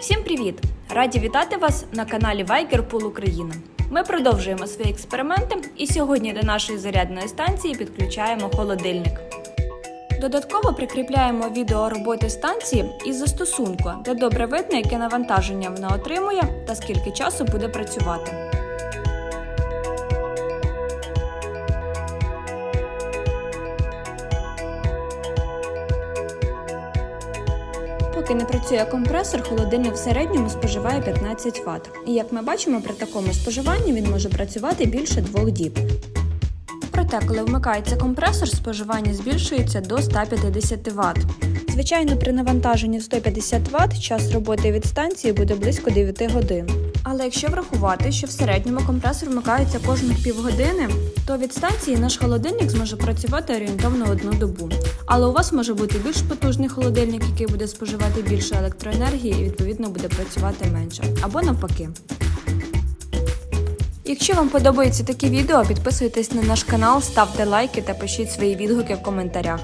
Всім привіт! Раді вітати вас на каналі Вайкерпул Україна. Ми продовжуємо свої експерименти і сьогодні до нашої зарядної станції підключаємо холодильник. Додатково прикріпляємо відео роботи станції із застосунку, де добре видно, яке навантаження вона отримує та скільки часу буде працювати. Поки не працює компресор, холодильник в середньому споживає 15 Вт. І як ми бачимо, при такому споживанні він може працювати більше двох діб. Проте, коли вмикається компресор, споживання збільшується до 150 Вт. Звичайно, при навантаженні в 150 Вт час роботи від станції буде близько 9 годин. Але якщо врахувати, що в середньому компресор вмикається кожних півгодини, то від станції наш холодильник зможе працювати орієнтовно одну добу. Але у вас може бути більш потужний холодильник, який буде споживати більше електроенергії і відповідно буде працювати менше, або навпаки. Якщо вам подобаються такі відео, підписуйтесь на наш канал, ставте лайки та пишіть свої відгуки в коментарях.